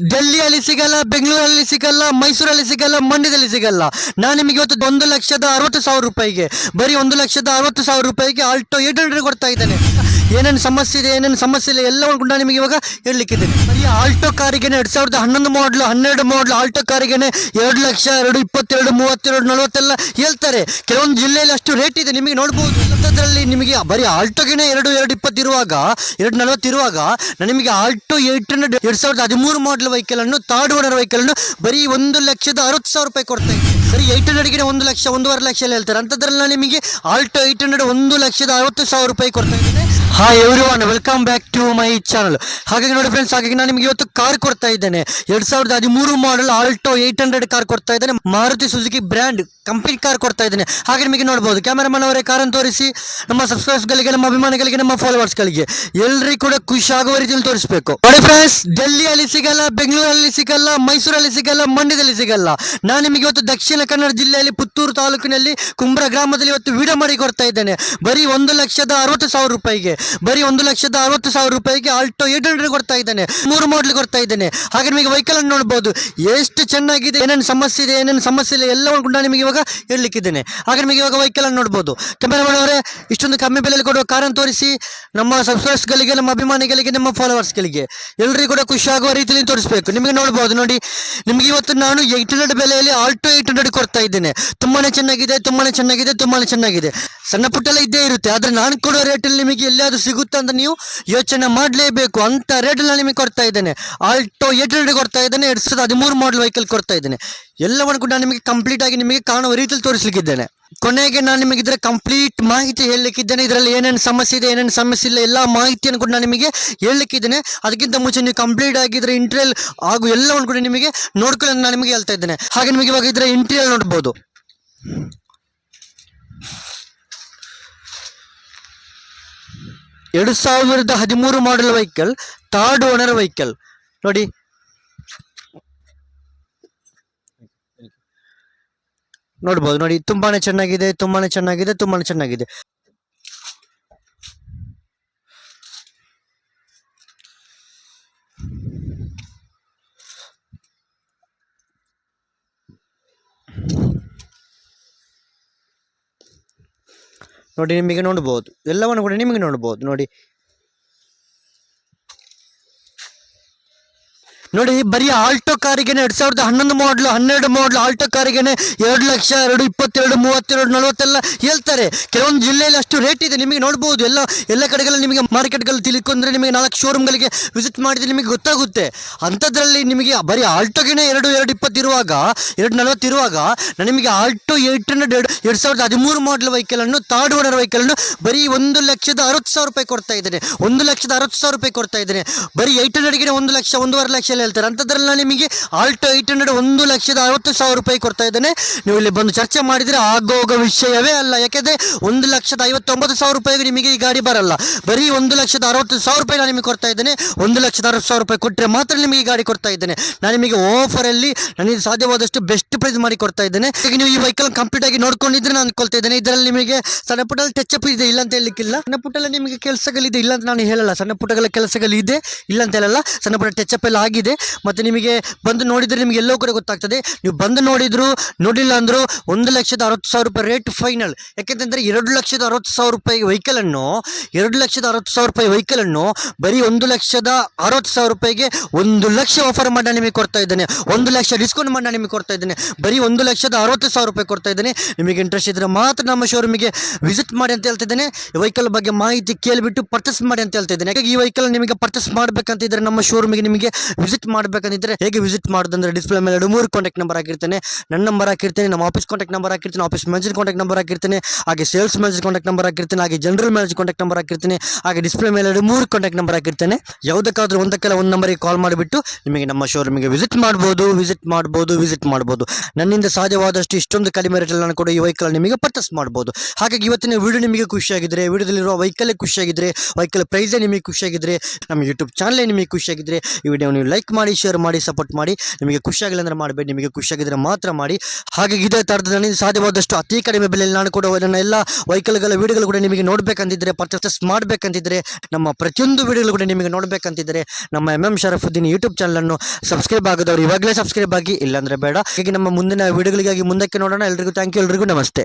ಡೆಲ್ಲಿಯಲ್ಲಿ ಸಿಗಲ್ಲ, ಬೆಂಗಳೂರಲ್ಲಿ ಸಿಗಲ್ಲ, ಮೈಸೂರಲ್ಲಿ ಸಿಗಲ್ಲ, ಮಂಡ್ಯದಲ್ಲಿ ಸಿಗಲ್ಲ. ನಾನು ನಿಮಗೆ ಇವತ್ತು ಒಂದು ಲಕ್ಷದ ಅರವತ್ತು ಸಾವಿರ ರೂಪಾಯಿಗೆ, ಬರೀ ಒಂದು ಲಕ್ಷದ ಅರವತ್ತು ಸಾವಿರ ರೂಪಾಯಿಗೆ ಆಲ್ಟೋ ಏಟ್ ಹಂಡ್ರೆಡ್ ಕೊಡ್ತಾ ಇದ್ದೇನೆ. ಏನೇನು ಸಮಸ್ಯೆ ಇದೆ, ಏನೇನು ಸಮಸ್ಯೆ ಇಲ್ಲ, ಎಲ್ಲವನ್ನು ಕೂಡ ನಿಮಗೆ ಇವಾಗ ಹೇಳಲಿಕ್ಕಿದ್ದೇನೆ. ಬರೀ ಆಲ್ಟೋ ಕಾರಿಗೆ ಎರಡು ಸಾವಿರದ ಹನ್ನೊಂದು ಮಾಡಲು ಹನ್ನೆರಡು ಮಾಡಲು ಆಲ್ಟೋ ಕಾರಿಗೆ ಎರಡು ಲಕ್ಷ, ಎರಡು ಇಪ್ಪತ್ತೆರಡು, ಮೂವತ್ತೆರಡು, ನಲವತ್ತೆಲ್ಲ ಹೇಳ್ತಾರೆ. ಕೆಲವೊಂದು ಜಿಲ್ಲೆಯಲ್ಲಿ ಅಷ್ಟು ರೇಟ್ ಇದೆ, ನಿಮಗೆ ನೋಡ್ಬೋದು. ಅಂಥದ್ರಲ್ಲಿ ನಿಮಗೆ ಬರೀ ಆಲ್ಟೋಗೆನೆ ಎರಡು ಎರಡು ಇಪ್ಪತ್ತಿರುವಾಗ, ಎರಡು ನಲವತ್ತಿರುವಾಗ ನಾನು ನಿಮಗೆ ಆಲ್ಟೋ ಏಟ್ ಹಂಡ್ರೆಡ್ ಎರಡು ಸಾವಿರದ ಹದಿಮೂರು ಮಾಡಲ್ ವೆಹಿಕಲನ್ನು ಥರ್ಡ್ ಓನರ್ ವೆಹಿಕಲನ್ನು ಬರೀ ಒಂದು ಲಕ್ಷದ ಅರವತ್ತು ಸಾವಿರ ರೂಪಾಯಿ ಕೊಡ್ತಾ ಇದ್ದೀನಿ ಬರೀ ಏಟ್ ಹಂಡ್ರೆಡ್ಗೆ ಒಂದು ಲಕ್ಷ, ಒಂದೂವರೆ ಲಕ್ಷ ಹೇಳ್ತಾರೆ. ಅಂಥದ್ರಲ್ಲಿ ನಾನು ನಿಮಗೆ ಆಲ್ಟೋ ಏಯ್ಟ್ ಹಂಡ್ರೆಡ್ ಒಂದು ಲಕ್ಷದ ಅರವತ್ತು ಸಾವಿರ ರೂಪಾಯಿ ಕೊಡ್ತಾ ಇದ್ದೇನೆ hi everyone welcome back to my channel ಹಾಗಾಗಿ ನೋಡಿ ಫ್ರೆಂಡ್ಸ್ ಹಾಗಾಗಿ ನಾನು ನಿಮಗೆ ಇವತ್ತು ಕಾರ್ ಕೊಡ್ತಾ ಇದ್ದೇನೆ. ಎರಡ್ ಸಾವಿರದ ಹದಿಮೂರು model Alto eight hundred car ಕೊಡ್ತಾ ಇದ್ದೇನೆ. Maruti Suzuki brand company car ಕೊಡ್ತಾ ಇದ್ದೇನೆ. ಹಾಗೆ ನಿಮಗೆ ನೋಡ್ಬೋದು ಕ್ಯಾಮರಾಮನ್ ಅವರೇ ಕಾರನ್ನು ತೋರಿಸಿ, ನಮ್ಮ ಸಬ್ಸ್ಕ್ರೈಬರ್ಸ್ಗಳಿಗೆ ನಮ್ಮ ಅಭಿಮಾನಿಗಳಿಗೆ, ನಮ್ಮ ಫಾಲೋವರ್ಸ್ಗಳಿಗೆ ಎಲ್ಲರಿಗೂ ಕೂಡ ಖುಷಿ ಆಗುವ ರೀತಿಯಲ್ಲಿ ತೋರಿಸಬೇಕು. ನೋಡಿ ಫ್ರೆಂಡ್ಸ್ ಡೆಲ್ಲಿಯಲ್ಲಿ ಸಿಗಲ್ಲ ಬೆಂಗಳೂರಲ್ಲಿ ಸಿಗಲ್ಲ ಮೈಸೂರಲ್ಲಿ ಸಿಗಲ್ಲ ಮಂಡ್ಯದಲ್ಲಿ ಸಿಗಲ್ಲ. ನಾನು ನಿಮಗೆ ಇವತ್ತು ದಕ್ಷಿಣ ಕನ್ನಡ ಜಿಲ್ಲೆಯಲ್ಲಿ ಪುತ್ತೂರು ತಾಲೂಕಿನಲ್ಲಿ ಕುಂಬ್ರ ಗ್ರಾಮದಲ್ಲಿ ಇವತ್ತು ವಿಡಿಯೋ ಮಾಡಿ ಕೊಡ್ತಾ ಇದ್ದೇನೆ. ಬರೀ ಒಂದು ಲಕ್ಷದ ಅರವತ್ತು ಸಾವಿರ ರೂಪಾಯಿಗೆ. ಬರೀ ಒಂದು ಲಕ್ಷದ ಅರವತ್ತು ಸಾವಿರ ರೂಪಾಯಿಗೆ ಆಲ್ಟೋ ಏಟ್ ಹಂಡ್ರೆಡ್ ಕೊಡ್ತಾ ಇದ್ದಾನೆ. ಮೂರು ಮಾಡಲ್ ಕೊಡ್ತಾ ಇದ್ದೇನೆ. ಹಾಗೆ ನಿಮಗೆ ವೆಹಿಕಲ್ ಅನ್ನು ನೋಡ್ಬೋದು. ಎಷ್ಟು ಚೆನ್ನಾಗಿದೆ, ಏನೇನು ಸಮಸ್ಯೆ ಇದೆ, ಏನೇನು ಸಮಸ್ಯೆ ಇಲ್ಲ, ಎಲ್ಲವನ್ನು ಕೂಡ ನಿಮಗೆ ಇವಾಗ ಹೇಳಲಿಕ್ಕಿದ್ದೇನೆ ಹಾಗೆ ನಿಮಗೆ ಇವಾಗ ವೆಹಿಕಲ್ ಅನ್ನು ನೋಡಬಹುದು ಕ್ಯಾಮೆರಾ ಅವರೇ, ಇಷ್ಟೊಂದು ಕಮ್ಮಿ ಬೆಲೆಯಲ್ಲಿ ಕೊಡುವ ಕಾರನ್ನು ತೋರಿಸಿ. ನಮ್ಮ ಸಬ್ಸ್ಕ್ರೈಬರ್ಸ್ಗಳಿಗೆ ನಮ್ಮ ಅಭಿಮಾನಿಗಳಿಗೆ, ನಮ್ಮ ಫಾಲೋವರ್ಸ್ಗಳಿಗೆ ಎಲ್ಲರಿಗೂ ಕೂಡ ಖುಷಿ ಆಗುವ ರೀತಿಯಲ್ಲಿ ತೋರಿಸಬೇಕು. ನಿಮಗೆ ನೋಡ್ಬೋದು, ನೋಡಿ. ನಿಮಗೆ ಇವತ್ತು ನಾನು ಏಟ್ ಹಂಡ್ರೆಡ್ ಬೆಲೆಯಲ್ಲಿ ಆಲ್ಟೋ ಏಟ್ ಹಂಡ್ರೆಡ್ ಕೊಡ್ತಾ ಇದ್ದೇನೆ. ತುಂಬಾ ಚೆನ್ನಾಗಿದೆ ತುಂಬಾ ಚೆನ್ನಾಗಿದೆ ತುಂಬಾ ಚೆನ್ನಾಗಿದೆ. ಸಣ್ಣ ಪುಟ್ಟೆಲ್ಲ ಇದ್ದೇ ಇರುತ್ತೆ. ಆದರೆ ನಾನು ಕೊಡೋ ರೇಟಲ್ಲಿ ನಿಮಗೆ ಎಲ್ಲಿಯಾದ್ರೂ ಸಿಗುತ್ತಾ ಅಂತ ನೀವು ಯೋಚನೆ ಮಾಡಲೇಬೇಕು ಅಂತ ರೇಟಲ್ಲಿ ನಿಮಗೆ ಕೊಡ್ತಾ ಇದ್ದೇನೆ. ಆಲ್ಟೋ ಏಟ್ ಹಂಡ್ರೆಡ್ ಕೊಡ್ತಾ ಇದ್ದೇನೆ, ಎರಡು ಸಾವಿರದ ಹದಿಮೂರು ಮಾಡಲ್ ವೆಹಿಕಲ್ ಕೊಡ್ತಾ ಇದ್ದೇನೆ. ಎಲ್ಲವನ್ನು ಕೂಡ ನಿಮಗೆ ಕಂಪ್ಲೀಟ್ ಆಗಿ ನಿಮಗೆ ಕಾಣುವ ರೀತಿಯಲ್ಲಿ ತೋರಿಸಲಿಕ್ಕಿದ್ದೇನೆ. ಕೊನೆಗೆ ನಾನು ನಿಮಗೆ ಇದರ ಕಂಪ್ಲೀಟ್ ಮಾಹಿತಿ ಹೇಳಲಿಕ್ಕಿದ್ದೇನೆ. ಇದರಲ್ಲಿ ಏನೇನು ಸಮಸ್ಯೆ ಇದೆ, ಏನೇನು ಸಮಸ್ಯೆ ಇಲ್ಲ, ಎಲ್ಲ ಮಾಹಿತಿಯನ್ನು ಕೂಡ ನಾನು ನಿಮಗೆ ಹೇಳಲಿಕ್ಕಿದ್ದೇನೆ. ಅದಕ್ಕಿಂತ ಮುಂಚೆ ನೀವು ಕಂಪ್ಲೀಟ್ ಆಗಿ ಇದರ ಇಂಟೀರಿಯಲ್ ಹಾಗೂ ಎಲ್ಲವನ್ನು ಕೂಡ ನಿಮಗೆ ನೋಡ್ಕೊಳ್ಳೋದು ನಾನು ನಿಮಗೆ ಹೇಳ್ತಾ ಇದ್ದೇನೆ. ಹಾಗೆ ನಿಮಗೆ ಇವಾಗ ಇದರ ಇಂಟ್ರಿಯಲ್ ನೋಡ್ಬೋದು. ಎರಡು ಸಾವಿರದ ಹದಿಮೂರು model vehicle third owner vehicle ನೋಡಿ. ನೋಡ್ಬೋದು, ನೋಡಿ. ತುಂಬಾನೇ ಚೆನ್ನಾಗಿದೆ ತುಂಬಾನೇ ಚೆನ್ನಾಗಿದೆ ತುಂಬಾನೇ ಚೆನ್ನಾಗಿದೆ. ನೋಡಿ ನಿಮಗೆ ನೋಡ್ಬೋದು. ಎಲ್ಲವನ್ನು ಕೂಡ ನಿಮಗೆ ನೋಡ್ಬೋದು. ನೋಡಿ ನೋಡಿ, ಬರೀ ಆಲ್ಟೋ ಕಾರಿಗೆ ಎರಡ್ ಸಾವಿರದ ಹನ್ನೊಂದು ಮಾಡಲು ಹನ್ನೆರಡು ಮಾಡಲು ಆಲ್ಟೋ ಕಾರಿಗೆ ಎರಡು ಲಕ್ಷ ಎರಡು ಇಪ್ಪತ್ತೆರಡು, ಮೂವತ್ತೆರಡು, ನಲವತ್ತೆಲ್ಲ ಹೇಳ್ತಾರೆ. ಕೆಲವೊಂದು ಜಿಲ್ಲೆಯಲ್ಲಿ ಅಷ್ಟು ರೇಟ್ ಇದೆ. ನಿಮಗೆ ನೋಡ್ಬೋದು, ಎಲ್ಲ ಎಲ್ಲ ಕಡೆಗಳಲ್ಲಿ ನಿಮಗೆ ಮಾರ್ಕೆಟ್ಗಳಲ್ಲಿ ತಿಳ್ಕೊಂಡ್ರೆ ನಿಮಗೆ ನಾಲ್ಕು ಶೋರೂಮ್ಗಳಿಗೆ ವಿಸಿಟ್ ಮಾಡಿದ್ರೆ ನಿಮಗೆ ಗೊತ್ತಾಗುತ್ತೆ. ಅಂಥದ್ರಲ್ಲಿ ನಿಮಗೆ ಬರೀ ಆಲ್ಟೋಗೆ ಎರಡು ಎರಡು ಇಪ್ಪತ್ತಿರುವಾಗ ಎರಡು ನಲವತ್ತಿರುವಾಗ ನಿಮಗೆ ಆಲ್ಟೋ ಏಟ್ ಹಂಡ್ರೆಡ್ ಎರಡು ಎರಡು ಸಾವಿರದ ಹದಿಮೂರು ಮಾಡಲ್ ವೆಹಿಕಲನ್ನು ತಾರ್ಡ್ ಓನರ್ ವೆಹಿಕಲನ್ನು ಬರೀ ಒಂದು ಲಕ್ಷದ ಅರವತ್ತು ಸಾವಿರ ರೂಪಾಯಿ ಕೊಡ್ತಾ ಇದ್ದೇನೆ. ಒಂದು ಲಕ್ಷದ ಅರವತ್ತು ಸಾವಿರ ರೂಪಾಯಿ ಕೊಡ್ತಾ ಇದ್ದೇನೆ. ಬರೀ ಏಟ್ ಹಂಡ್ರೆಡ್ಗೆ ಒಂದು ಲಕ್ಷ, ಒಂದೂವರೆ ಲಕ್ಷ ಹೇಳ್ತಾರೆ. ಅಂಥದ್ರಲ್ಲಿ ನಾನು ನಿಮಗೆ ಆಲ್ಟೋ ಏಯ್ಟ್ ಹಂಡ್ರೆಡ್ ಒಂದು ಲಕ್ಷದ ಅರವತ್ತು ಸಾವಿರ ರೂಪಾಯಿ ಕೊಡ್ತಾ ಇದ್ದೇನೆ. ನೀವು ಇಲ್ಲಿ ಬಂದು ಚರ್ಚೆ ಮಾಡಿದರೆ ಆಗೋಗ ವಿಷಯವೇ ಅಲ್ಲ. ಯಾಕೆಂದರೆ ಒಂದು ಲಕ್ಷದ ಐವತ್ತೊಂಬತ್ತು ಸಾವಿರ ರೂಪಾಯಿಗೆ ನಿಮಗೆ ಈ ಗಾಡಿ ಬರಲ್ಲ. ಬರೀ ಒಂದು ಲಕ್ಷದ ಅರವತ್ತು ಸಾವಿರ ರೂಪಾಯಿ ನಾನು ನಿಮಗೆ ಕೊಡ್ತಾ ಇದ್ದೇನೆ. ಒಂದು ಲಕ್ಷದ ಅರವತ್ತು ಸಾವಿರ ರೂಪಾಯಿ ಕೊಟ್ಟರೆ ಮಾತ್ರ ನಿಮಗೆ ಈ ಗಾಡಿ ಕೊಡ್ತಾ ಇದ್ದೇನೆ. ನಾನು ನಿಮಗೆ ಆಫರಲ್ಲಿ ನನಗೆ ಸಾಧ್ಯವಾದಷ್ಟು ಬೆಸ್ಟ್ ಪ್ರೈಸ್ ಮಾಡಿ ಕೊಡ್ತಾ ಇದ್ದೇನೆ. ಈಗ ನೀವು ಈ ವೆಹಿಕಲ್ ಕಂಪ್ಲೀಟ್ ಆಗಿ ನೋಡ್ಕೊಂಡಿದ್ರೆ ನಾನು ಅನ್ಕೊಳ್ತಾ ಇದ್ದೇನೆ. ಇದರಲ್ಲಿ ನಿಮಗೆ ಸಣ್ಣ ಪುಟ್ಟಲ್ಲಿ ಟಚ್ ಅಪ್ ಇದೆ ಇಲ್ಲ ಅಂತ ಹೇಳಲಿಕ್ಕಿಲ್ಲ. ಸಣ್ಣ ಪುಟ್ಟಲ್ಲಿ ನಿಮಗೆ ಕೆಲಸಗಳಿದೆ ಇಲ್ಲ ಅಂತ ನಾನು ಹೇಳಲ್ಲ. ಸಣ್ಣ ಪುಟ್ಟಗಳ ಕೆಲಸಗಳಿದೆ ಇಲ್ಲ ಅಂತ ಹೇಳಲ್ಲ. ಸಣ್ಣ ಪುಟ್ಟ ಟಚ್ ಅಪ್ ಎಲ್ಲ ಆಗಿದೆ. ಮತ್ತು ನಿಮಗೆ ಬಂದು ನೋಡಿದರೆ ನಿಮಗೆ ಎಲ್ಲೋ ಕೂಡ ಗೊತ್ತಾಗ್ತದೆ. ನೀವು ಬಂದು ನೋಡಿದ್ರು ನೋಡಿಲ್ಲ ಅಂದ್ರು ಒಂದು ಲಕ್ಷದ ಅರವತ್ತು ಸಾವಿರ ರೂಪಾಯಿ ರೇಟ್ ಫೈನಲ್. ಯಾಕೆಂತಂದರೆ ಎರಡು ಲಕ್ಷದ ಅರವತ್ತು ಸಾವಿರ ರೂಪಾಯಿ ವೆಹಿಕಲನ್ನು ಎರಡು ಲಕ್ಷದ ಅರವತ್ತು ಸಾವಿರ ರೂಪಾಯಿ ವೆಹಿಕಲನ್ನು ಬರೀ ಒಂದು ಲಕ್ಷದ ಅರವತ್ತು ಸಾವಿರ ರೂಪಾಯಿಗೆ ಒಂದು ಲಕ್ಷ ಆಫರ್ ಮಾಡಿ ನಿಮಗೆ ಕೊಡ್ತಾ ಇದ್ದೇನೆ. ಒಂದು ಲಕ್ಷ ಡಿಸ್ಕೌಂಟ್ ಮಾಡಿ ನಿಮಗೆ ಕೊಡ್ತಾ ಇದ್ದೇನೆ. ಬರೀ ಒಂದು ಲಕ್ಷದ ಅರವತ್ತು ಸಾವಿರ ರೂಪಾಯಿ ಕೊಡ್ತಾ ಇದ್ದೇನೆ. ನಿಮಗೆ ಇಂಟ್ರೆಸ್ಟ್ ಇದ್ದರೆ ಮಾತ್ರ ನಮ್ಮ ಶೋರೂಮಿಗೆ ವಿಸಿಟ್ ಮಾಡಿ ಅಂತ ಹೇಳ್ತಾ ಇದ್ದೇನೆ ವೆಹಿಕಲ್ ಬಗ್ಗೆ ಮಾಹಿತಿ ಕೇಳಿಬಿಟ್ಟು ಪರ್ಚೇಸ್ ಮಾಡಿ ಅಂತ ಹೇಳ್ತಾ ಇದ್ದೇನೆ ಯಾಕೆ ಈ ವೆಹಿಕಲ್ ನಿಮಗೆ ಪರ್ಚೇಸ್ ಮಾಡಬೇಕಂತ ಇದ್ರೆ ನಮ್ಮ ಶೋರೂಮಿಗೆ ನಿಮಗೆ ವಿಸಿಟ್ ಮಾಡಬೇಕಂತಿದ್ರೆ ಹೇಗೆ ವಿಸಿಟ್ ಮಾಡೋದಂದ್ರೆ ಡಿಸ್ಪ್ಲೇ ಮೇಲೆ ಎರಡು, ಮೂರು ಕಾಂಟ್ಯಾಕ್ಟ್ ನಂಬರ್ ಹಾಕಿರ್ತೇನೆ. ನನ್ನ ನಂಬರ್ ಹಾಕಿರ್ತೇನೆ, ನಮ್ಮ ಆಫೀಸ್ ಕಾಂಟ್ಯಾಕ್ಟ್ ನಂಬರ್ ಹಾಕಿರ್ತೀನಿ ಆಫೀಸ್ ಮ್ಯಾನೇಜರ್ ಕಾಂಟ್ಯಾಕ್ಟ್ ನಂಬರ್ ಹಾಕಿರ್ತೇನೆ, ಹಾಗೆ ಸೇಲ್ಸ್ ಮ್ಯಾನೇಜರ್ ಕಾಂಟ್ಯಾಕ್ಟ್ ನಂಬರ್ ಹಾಕಿರ್ತೀನಿ, ಹಾಗೆ ಜನರಲ್ ಮ್ಯಾನೇಜರ್ ಕಾಂಟ್ಯಾಕ್ಟ್ ನಂಬರ್ ಹಾಕಿರ್ತೀನಿ, ಹಾಗೆ ಡಿಸ್ಪ್ಲೇ ಮೇಲೆ ಎರಡು, ಮೂರು ಕಾಂಟ್ಯಾಕ್ಟ್ ನಂಬರ್ ಹಾಕಿರ್ತೇನೆ. ಯಾವುದಕ್ಕಾದ್ರೂ ಒಂದಕ್ಕೆಲ್ಲ ಒಂದು ನಂಬರಿಗೆ ಕಾಲ್ ಮಾಡಿಬಿಟ್ಟು ನಿಮಗೆ ನಮ್ಮ ಶೋರೂಮಿಗೆ ವಿಸಿಟ್ ಮಾಡ್ಬೋದು ವಿಸಿಟ್ ಮಾಡ್ಬೋದು ವಿಸಿಟ್ ಮಾಡ್ಬೋದು. ನನ್ನಿಂದ ಸಾಧ್ಯವಾದಷ್ಟು ಇಷ್ಟೊಂದು ಕಡಿಮೆ ರೇಟಲ್ಲಿ ನಾನು ಕೂಡ ಈ ವೆಹಿಕಲ್ ನಿಮಗೆ ಪರ್ಚೇಸ್ ಮಾಡ್ಬೋದು. ಹಾಗಾಗಿ ಇವತ್ತಿನ ವಿಡಿಯೋ ನಿಮಗೆ ಖುಷಿಯಾಗಿದ್ರೆ, ವಿಡಿಯೋದಲ್ಲಿರುವ ವೆಹಿಕಲ್ ಖುಷಿಯಾಗಿದ್ರೆ ವೆಹಿಕಲ್ ಪ್ರೈಸೇ ನಿಮಗೆ ಖುಷಿಯಾಗಿದ್ರೆ, ನಮ್ಮ ಯೂಟ್ಯೂಬ್ ಚಾನಲೇ ನಿಮಗೆ ಖುಷಿಯಾಗಿದ್ರೆ ಈ ವಿಡಿಯೋ ನೀವು ಲೈಕ್ ಮಾಡಿ ಶೇರ್ ಮಾಡಿ ಸಪೋರ್ಟ್ ಮಾಡಿ. ನಿಮಗೆ ಖುಷಿಯಾಗಿಲ್ಲ ಅಂದರೆ ಮಾಡಬೇಡಿ, ನಿಮಗೆ ಖುಷಿಯಾಗಿದ್ದರೆ ಮಾತ್ರ ಮಾಡಿ. ಹಾಗೆ ಇದೇ ಥರದ ನನಗೆ ಸಾಧ್ಯವಾದಷ್ಟು ಅತಿ ಕಡಿಮೆ ಬೆಲೆಯಲ್ಲಿ ನಾನು ಕೂಡ ನನ್ನ ಎಲ್ಲ ವೆಹಿಕಲ್ಗಳ ವೀಡಿಯೋಗಳು ಕೂಡ ನಿಮಗೆ ನೋಡಬೇಕಂತಿದ್ದರೆ ಪರ್ಚೇಸಸ್ ಮಾಡಬೇಕಂತಿದ್ದರೆ ನಮ್ಮ ಪ್ರತಿಯೊಂದು ವೀಡಿಯೋಗಳು ಕೂಡ ನಿಮಗೆ ನೋಡಬೇಕಂತಿದ್ದರೆ ನಮ್ಮ ಎಂ ಎಂ ಶರಫುದ್ದೀನ್ ಯೂಟ್ಯೂಬ್ ಚಾನಲನ್ನು ಸಬ್ಸ್ಕ್ರೈಬ್ ಆಗದವರು ಇವಾಗಲೇ ಸಬ್ಸ್ಕ್ರೈಬ್ ಆಗಿ, ಇಲ್ಲಾಂದರೆ ಬೇಡ. ಹೀಗೆ ನಮ್ಮ ಮುಂದಿನ ವೀಡಿಯೋಗಳಿಗಾಗಿ ಮುಂದಕ್ಕೆ ನೋಡೋಣ. ಎಲ್ರಿಗೂ ಥ್ಯಾಂಕ್ ಯು ಎಲ್ರಿಗೂ ನಮಸ್ತೆ.